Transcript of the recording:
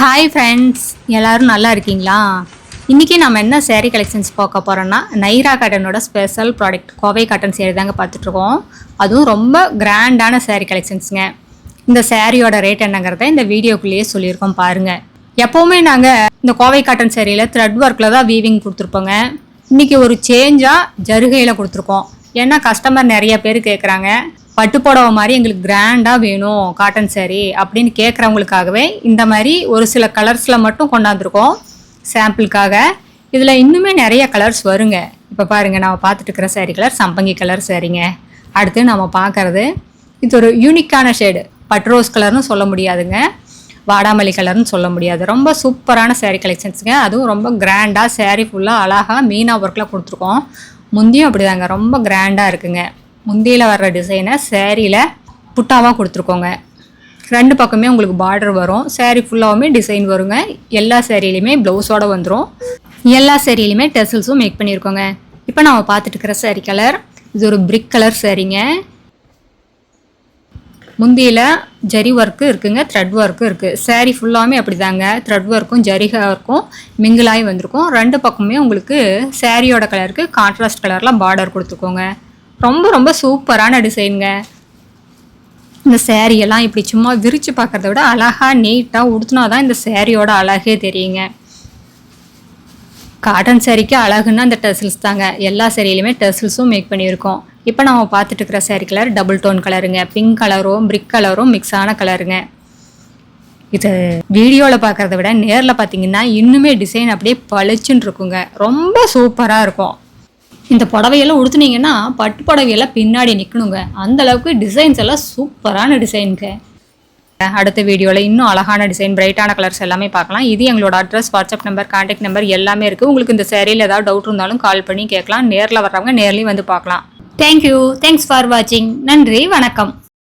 Hi friends எல்லோரும் நல்லா இருக்கீங்களா? இன்றைக்கி நம்ம என்ன சேரீ கலெக்ஷன்ஸ் பார்க்க போகிறோன்னா Naira காட்டனோட special product Kovai cotton sari தாங்க பார்த்துட்ருக்கோம் அதுவும் ரொம்ப கிராண்டான சேரீ கலெக்ஷன்ஸுங்க இந்த சேரீயோட ரேட் என்னங்கிறத இந்த வீடியோக்குள்ளேயே சொல்லியிருக்கோம் பாருங்கள் எப்போவுமே நாங்கள் இந்த கோவை காட்டன் சேரீயில் த்ரெட் ஒர்க்கில் தான் வீவிங் கொடுத்துருப்போங்க. இன்றைக்கி ஒரு சேஞ்சாக ஜருகையில் கொடுத்துருக்கோம். ஏன்னா கஸ்டமர் நிறைய பேர் கேட்குறாங்க பட்டுப்படவை மாதிரி எங்களுக்கு கிராண்டாக வேணும் காட்டன் சேரீ அப்படின்னு கேட்குறவங்களுக்காகவே இந்த மாதிரி ஒரு சில கலர்ஸில் மட்டும் கொண்டாந்துருக்கோம் சாம்பிளுக்காக இதில் இன்னுமே நிறைய கலர்ஸ் வருங்க. இப்போ பாருங்கள் நம்ம பார்த்துட்டு இருக்கிற saree கலர் சம்பங்கி கலர் சேரீங்க அடுத்து நம்ம பார்க்குறது இது ஒரு யூனிக்கான ஷேடு பட் ரோஸ் கலர்னு சொல்ல முடியாதுங்க. வாடாமல்லி கலர்னு சொல்ல முடியாது. ரொம்ப சூப்பரான சேரீ கலெக்ஷன்ஸுங்க அதுவும் ரொம்ப கிராண்டாக சேரீ ஃபுல்லாக அழகாக மீனா ஒர்க்கில் கொடுத்துருக்கோம். முந்தியும் அப்படிதாங்க ரொம்ப கிராண்டாக இருக்குங்க. முந்தியில் வர்ற டிசைனை சேரீயில் புட்டாவாக கொடுத்துருக்கோங்க. ரெண்டு பக்கமே உங்களுக்கு பார்டர் வரும். சேரீ ஃபுல்லாகவுமே டிசைன் வருங்க. எல்லா சேரீலையுமே ப்ளவுஸோட வந்துடும் எல்லா சேரீலையுமே டெசல்ஸும் மேக் பண்ணியிருக்கோங்க இப்போ நம்ம பார்த்துட்டு இருக்கிற சேரீ கலர் இது ஒரு பிரிக் கலர் சேரீங்க முந்தியில் ஜரி ஒர்க்கு இருக்குங்க த்ரெட் ஒர்க்கும் இருக்குது saree அப்படி அப்படிதாங்க. த்ரெட் ஒர்க்கும் ஜரிகா ஒர்க்கும் மிங்கிளாகி வந்திருக்கும். ரெண்டு பக்கமே உங்களுக்கு சேரீயோட கலருக்கு கான்ட்ராஸ்ட் கலரில் பார்டர் கொடுத்துருக்கோங்க. ரொம்ப ரொம்ப சூப்பரான டிசைனுங்க இந்த saree எல்லாம் இப்படி சும்மா விரித்து பார்க்குறத விட அழகாக நீட்டாக உடுத்தினா தான் இந்த சேரீயோட அழகே தெரியுங்க. காட்டன் சேரீக்கு அழகுன்னா அந்த டெசில்ஸ் தாங்க. எல்லா சேரீலையுமே டெசில்ஸும் மேக் பண்ணியிருக்கோம். இப்போ நம்ம பார்த்துட்டு இருக்கிற சேரீ கலர் டபுள் டோன் கலருங்க பிங்க் கலரும் பிரிக் கலரும் மிக்ஸ் ஆன கலருங்க இது வீடியோவில் பார்க்குறத விட நேரில் பார்த்தீங்கன்னா இன்னுமே டிசைன் அப்படியே பளிச்சுன்னு இருக்குங்க ரொம்ப சூப்பராக இருக்கும். இந்த புடவையெல்லாம் உடுத்துனீங்கன்னா பட்டு புடவையெல்லாம் பின்னாடி நிற்கணுங்க அந்த அளவுக்கு டிசைன்ஸ் எல்லாம் சூப்பரான டிசைனுங்க அடுத்த வீடியோவில் இன்னும் அழகான டிசைன் பிரைட்டான கலர்ஸ் எல்லாமே பார்க்கலாம். இது எங்களோட address WhatsApp number contact number எல்லாமே இருக்குது உங்களுக்கு இந்த சேரீயில் ஏதாவது டவுட் இருந்தாலும் கால் பண்ணி கேட்கலாம். நேரில் வர்றவங்க நேர்லேயும் வந்து பார்க்கலாம். தேங்க்யூ தேங்க்ஸ் ஃபார் வாட்சிங் நன்றி. வணக்கம்.